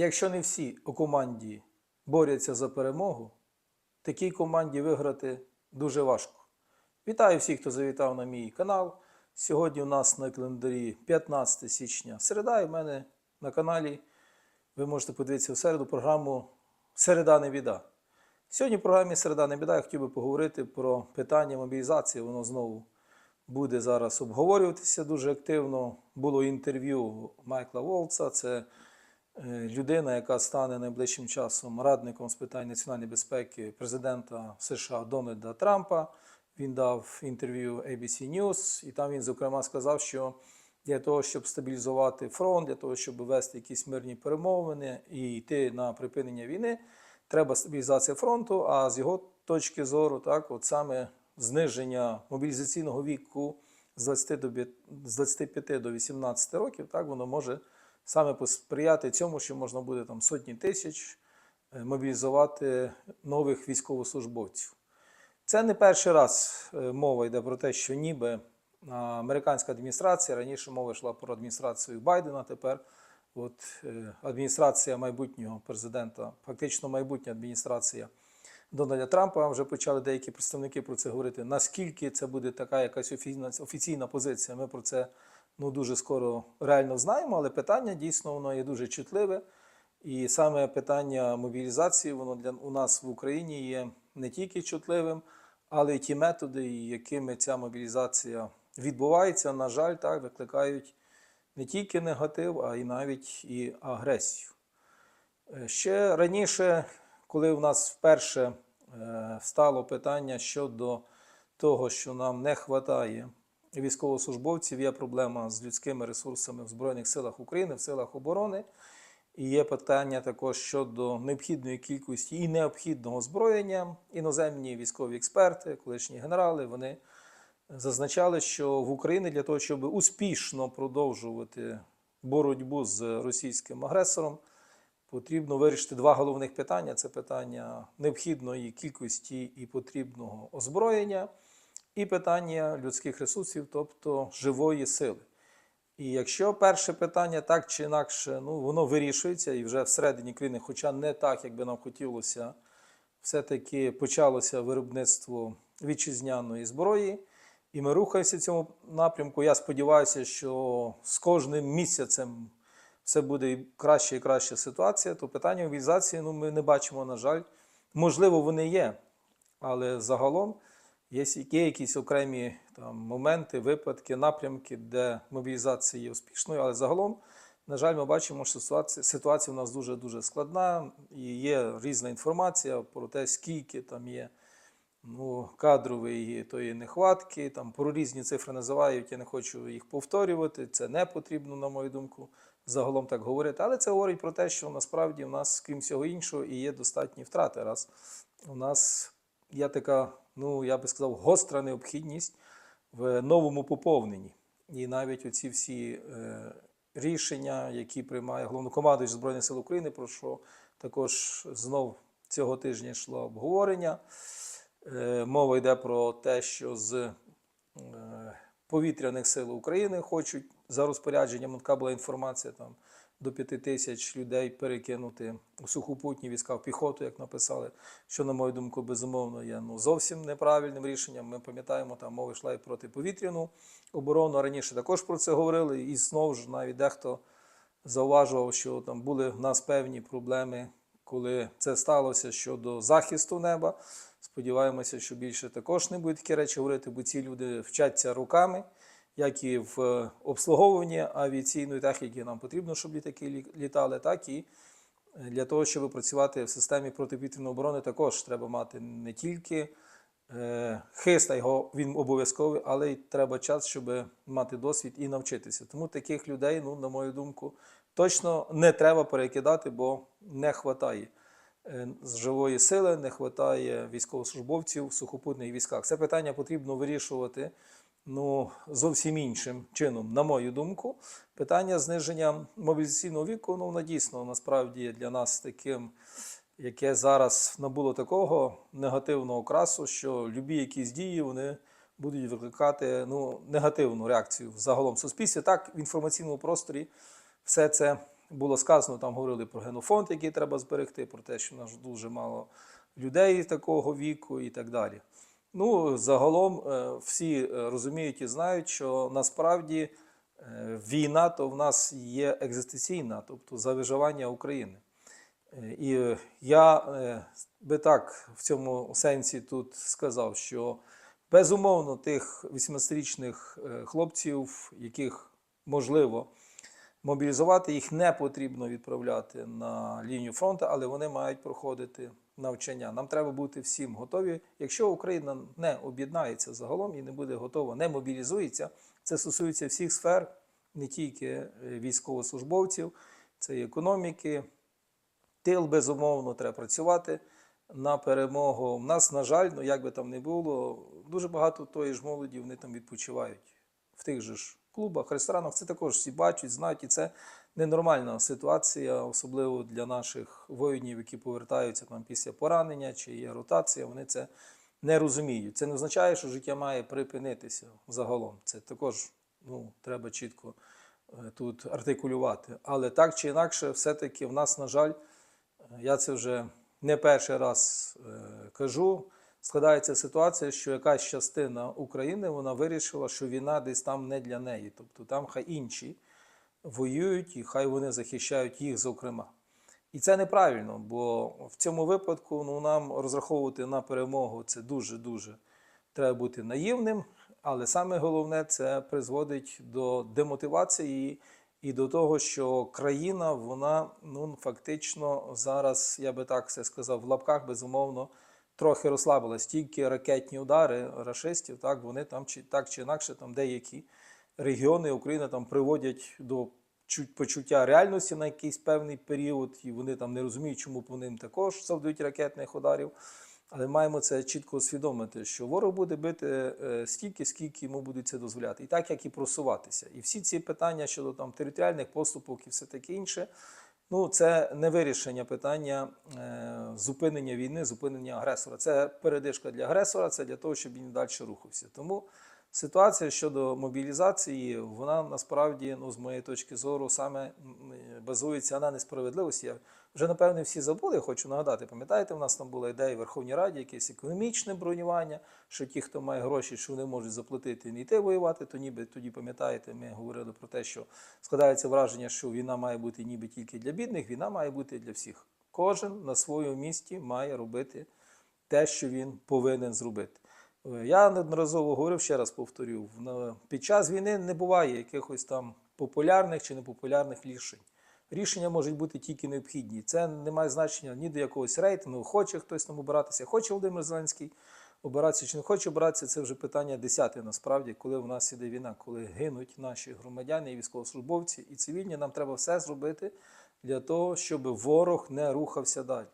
Якщо не всі у команді борються за перемогу, такій команді виграти дуже важко. Вітаю всіх, хто завітав на мій канал. Сьогодні у нас на календарі 15 січня середа, і в мене на каналі ви можете подивитися в середу програму Середа не біда. Сьогодні в програмі Середа не біда я хотів би поговорити про питання мобілізації. Воно знову буде зараз обговорюватися дуже активно. Було інтерв'ю Майкла Волца. Це людина, яка стане найближчим часом радником з питань національної безпеки президента США Дональда Трампа. Він дав інтерв'ю ABC News, і там він, зокрема, сказав, що для того, щоб стабілізувати фронт, для того, щоб вести якісь мирні перемовини і йти на припинення війни, треба стабілізація фронту. А з його точки зору, так, от саме зниження мобілізаційного віку з 20 до бі- з 25 до 18 років, так, воно може саме посприяти цьому, що можна буде там сотні тисяч е, мобілізувати нових військовослужбовців. Це не перший раз е, мова йде про те, що ніби американська адміністрація раніше мова йшла про адміністрацію Байдена. Тепер от е, адміністрація майбутнього президента, фактично майбутня адміністрація Дональда Трампа. Вже почали деякі представники про це говорити. Наскільки це буде така якась офіційна позиція? Ми про це ну дуже скоро реально знаємо, але питання дійсно воно є дуже чутливе. І саме питання мобілізації, воно для у нас в Україні є не тільки чутливим, але й ті методи, якими ця мобілізація відбувається, на жаль, так викликають не тільки негатив, а й навіть і агресію. Е, Ще раніше, коли в нас вперше е, стало питання щодо того, що нам не вистачає військовослужбовців, є проблема з людськими ресурсами в Збройних силах України, в силах оборони. І є питання також щодо необхідної кількості і необхідного озброєння. Іноземні військові експерти, колишні генерали, вони зазначали, що в Україні для того, щоб успішно продовжувати боротьбу з російським агресором, потрібно вирішити два головних питання: це питання необхідної кількості і потрібного озброєння, і питання людських ресурсів, тобто живої сили. І якщо перше питання так чи інакше, ну воно вирішується і вже всередині країни, хоча не так, як би нам хотілося, все-таки почалося виробництво вітчизняної зброї, і ми рухаємося в цьому напрямку. Я сподіваюся, що з кожним місяцем все буде краще і краща ситуація. То питання мобілізації ну, ми не бачимо, на жаль. Можливо, вони є, але загалом є, якісь окремі там, моменти, випадки, напрямки, де мобілізація є успішною, але загалом, на жаль, ми бачимо, що ситуація, ситуація у нас дуже-дуже складна, і є різна інформація про те, скільки там є ну, кадрової тої нехватки, там про різні цифри називають, я не хочу їх повторювати, це не потрібно, на мою думку, загалом так говорити. Але це говорить про те, що насправді в нас, крім всього іншого, і є достатні втрати. Раз у нас є така, ну я би сказав, гостра необхідність в новому поповненні. І навіть оці всі е, рішення, які приймає головнокомандуючий Збройних сил України, про що також знов цього тижня йшло обговорення. Е, мова йде про те, що з е, повітряних сил України хочуть за розпорядженням, така була інформація там до п'яти тисяч людей перекинути у сухопутні війська в піхоту, як написали, що, на мою думку, безумовно є ну, зовсім неправильним рішенням. Ми пам'ятаємо, там мова йшла і протиповітряну оборону. Раніше також про це говорили, і знову ж навіть дехто зауважував, що там були в нас певні проблеми, коли це сталося щодо захисту неба. Сподіваємося, що більше також не будуть такі речі говорити, бо ці люди вчаться руками, як і в е, обслуговуванні авіаційної техніки нам потрібно, щоб літаки літали, так і для того, щоб працювати в системі протиповітряної оборони, також треба мати не тільки е, хист, а його він обов'язковий, але й треба час, щоб мати досвід і навчитися. Тому таких людей, ну, на мою думку, точно не треба перекидати, бо не вистачає е, живої сили, не вистачає військовослужбовців в сухопутних військах. Це питання потрібно вирішувати ну, зовсім іншим чином, на мою думку. Питання зниження мобілізаційного віку, ну, воно дійсно насправді для нас таким, яке зараз набуло такого негативного окрасу, що любі якісь дії вони будуть викликати ну, негативну реакцію загалом в суспільстві. Так, в інформаційному просторі все це було сказано, там говорили про генофонд, який треба зберегти, про те, що в нас дуже мало людей такого віку і так далі. Ну, загалом е, всі е, розуміють і знають, що насправді е, війна то в нас є екзистенційна, тобто за виживання України. І я би так в цьому сенсі тут сказав, що безумовно тих 18-річних е, хлопців, яких можливо мобілізувати, їх не потрібно відправляти на лінію фронту, але вони мають проходити навчання. Нам треба бути всім готові. Якщо Україна не об'єднається загалом і не буде готова, не мобілізується, це стосується всіх сфер, не тільки е, військовослужбовців, це і економіки, Тил, безумовно, треба працювати на перемогу. У нас, на жаль, ну як би там не було, дуже багато тої ж молоді вони там відпочивають в тих же ж клубах, ресторанах. Це також всі бачать, знають, і це ненормальна ситуація, особливо для наших воїнів, які повертаються там після поранення чи є ротація. Вони це не розуміють. Це не означає, що життя має припинитися загалом. Це також ну, треба чітко е, тут артикулювати. Але так чи інакше, все-таки в нас, на жаль, я це вже не перший раз е, кажу. Складається ситуація, що якась частина України вона вирішила, що війна десь там не для неї. Тобто там хай інші воюють і хай вони захищають їх, зокрема. І це неправильно, бо в цьому випадку ну, нам розраховувати на перемогу це дуже-дуже треба бути наївним. Але саме головне це призводить до демотивації і до того, що країна, вона ну фактично зараз, я би так все сказав, в лапках безумовно трохи розслабилась. Тільки ракетні удари рашистів, так вони там чи так чи інакше, там деякі регіони України там приводять до почуття реальності на якийсь певний період, і вони там не розуміють, чому по ним також завдають ракетних ударів. Але маємо це чітко усвідомити, що ворог буде бити е, стільки, скільки йому будуть це дозволяти, і так як і просуватися. І всі ці питання щодо там територіальних поступок і все таке інше. Ну, це не вирішення питання е, зупинення війни, зупинення агресора. Це передишка для агресора, це для того, щоб він далі рухався. Тому ситуація щодо мобілізації, вона насправді, ну, з моєї точки зору, саме базується на несправедливості. Я вже напевне всі забули. Я хочу нагадати. Пам'ятаєте, в нас там була ідея в Верховній Раді, якесь економічне бронювання, що ті, хто має гроші, що вони можуть заплатити і не йти воювати, то ніби тоді пам'ятаєте, ми говорили про те, що складається враження, що війна має бути ніби тільки для бідних, війна має бути для всіх. Кожен на своєму місці має робити те, що він повинен зробити. Е, Я неодноразово говорив, ще раз повторю: під час війни не буває якихось там популярних чи непопулярних рішень. Рішення можуть бути тільки необхідні. Це не має значення ні до якогось рейтингу, хоче хтось там обиратися, хоче Володимир Зеленський обиратися чи не хоче обиратися. Це вже питання десяте насправді, коли в нас іде війна, коли гинуть наші громадяни і військовослужбовці, і цивільні, нам треба все зробити для того, щоб ворог не рухався далі.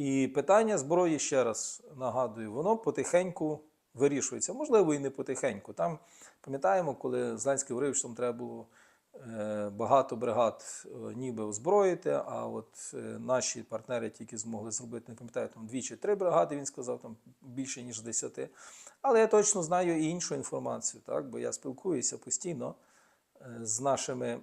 І питання зброї, ще раз нагадую, воно потихеньку вирішується. Можливо, і не потихеньку. Там пам'ятаємо, коли Зеленський говорив, що там треба було е, багато бригад е, ніби озброїти, а от е, наші партнери тільки змогли зробити, не пам'ятаю, там дві чи три бригади, він сказав, там більше ніж десяти. Але я точно знаю і іншу інформацію, так, бо я спілкуюся постійно з нашими е,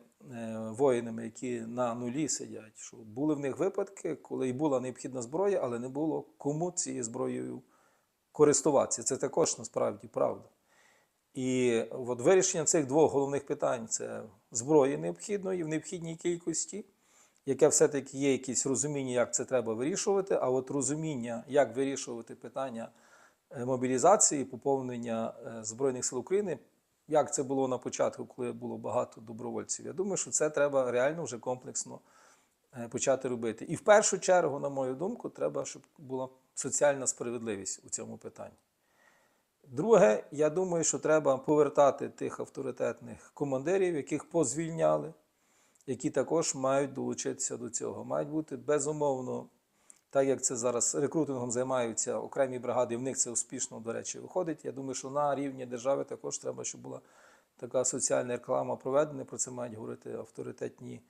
воїнами, які на нулі сидять. Що були в них випадки, коли і була необхідна зброя, але не було кому цією зброєю користуватися. Це також насправді правда. І от вирішення цих двох головних питань це зброї необхідної в необхідній кількості, яке все-таки є якесь розуміння, як це треба вирішувати. А от розуміння, як вирішувати питання е, мобілізації, поповнення е, Збройних сил України, як це було на початку, коли було багато добровольців. Я думаю, що це треба реально вже комплексно е, почати робити. І в першу чергу, на мою думку, треба, щоб була соціальна справедливість у цьому питанні. Друге, я думаю, що треба повертати тих авторитетних командирів, яких позвільняли, які також мають долучитися до цього. Мають бути безумовно, так як це зараз рекрутингом займаються окремі бригади, і в них це успішно, до речі, виходить. Я думаю, що на рівні держави також треба, щоб була така соціальна реклама проведена. Про це мають говорити авторитетні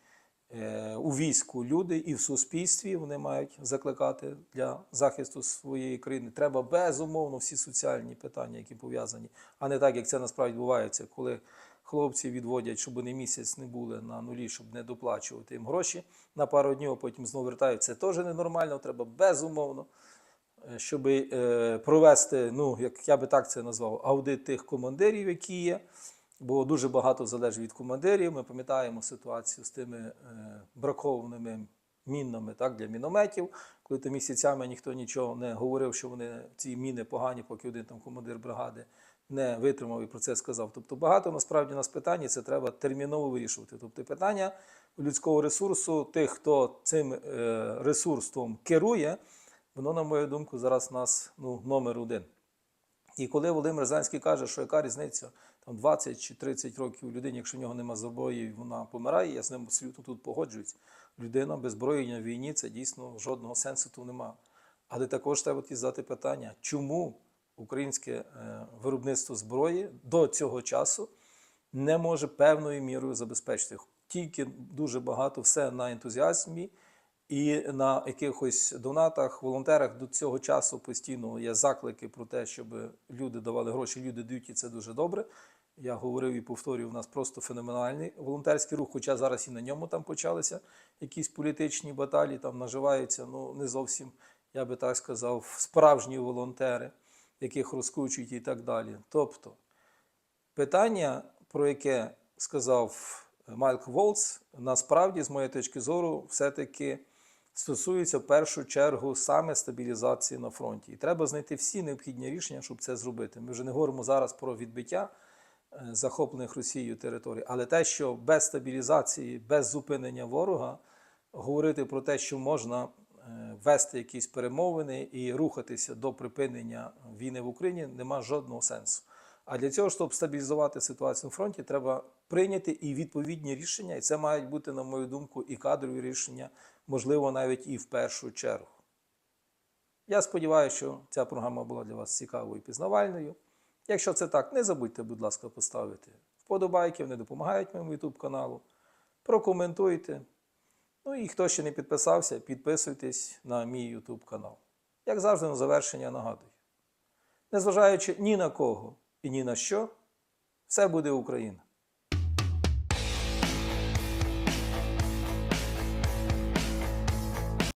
е, у війську люди і в суспільстві вони мають закликати для захисту своєї країни. Треба безумовно всі соціальні питання, які пов'язані, а не так, як це насправді відбувається, коли хлопці відводять, щоб вони місяць не були на нулі, щоб не доплачувати їм гроші на пару днів, а потім знову вертають. Це теж ненормально, треба безумовно щоб е, провести, ну, як я би так це назвав, аудит тих командирів, які є. Бо дуже багато залежить від командирів. Ми пам'ятаємо ситуацію з тими е, бракованими мінами так, для мінометів, коли там місяцями ніхто нічого не говорив, що вони ці міни погані, поки один там командир бригади не витримав і про це сказав. Тобто багато насправді нас питань, і це треба терміново вирішувати. Тобто питання людського ресурсу, тих, хто цим е, ресурсом керує, воно, на мою думку, зараз у нас ну, номер один. І коли Володимир Зеленський каже, що яка різниця там 20 чи 30 років людині, якщо в нього нема зброї, вона помирає, я з ним абсолютно тут погоджуюсь. Людина без зброї на війні це дійсно жодного сенсу тут нема. Але також треба задати питання, чому українське е, виробництво зброї до цього часу не може певною мірою забезпечити. Тільки дуже багато все на ентузіазмі і на якихось донатах, волонтерах до цього часу постійно є заклики про те, щоб люди давали гроші. Люди дають і це дуже добре. Я говорив і повторюю, у нас просто феноменальний волонтерський рух, хоча зараз і на ньому там почалися якісь політичні баталії, там наживаються, ну не зовсім, я би так сказав, справжні волонтери, яких розкручують і так далі. Тобто питання, про яке сказав Майк Волц, насправді, з моєї точки зору, все-таки стосується в першу чергу саме стабілізації на фронті. І треба знайти всі необхідні рішення, щоб це зробити. Ми вже не говоримо зараз про відбиття е, захоплених Росією територій, але те, що без стабілізації, без зупинення ворога, говорити про те, що можна вести якісь перемовини і рухатися до припинення війни в Україні, нема жодного сенсу. А для цього, щоб стабілізувати ситуацію на фронті, треба прийняти і відповідні рішення, і це мають бути, на мою думку, і кадрові рішення, можливо, навіть і в першу чергу. Я сподіваюся, що ця програма була для вас цікавою і пізнавальною. Якщо це так, не забудьте, будь ласка, поставити вподобайки, вони допомагають моєму YouTube каналу. Прокоментуйте. Ну і хто ще не підписався, підписуйтесь на мій YouTube канал. Як завжди, на завершення нагадую. Незважаючи ні на кого і ні на що, все буде Україна.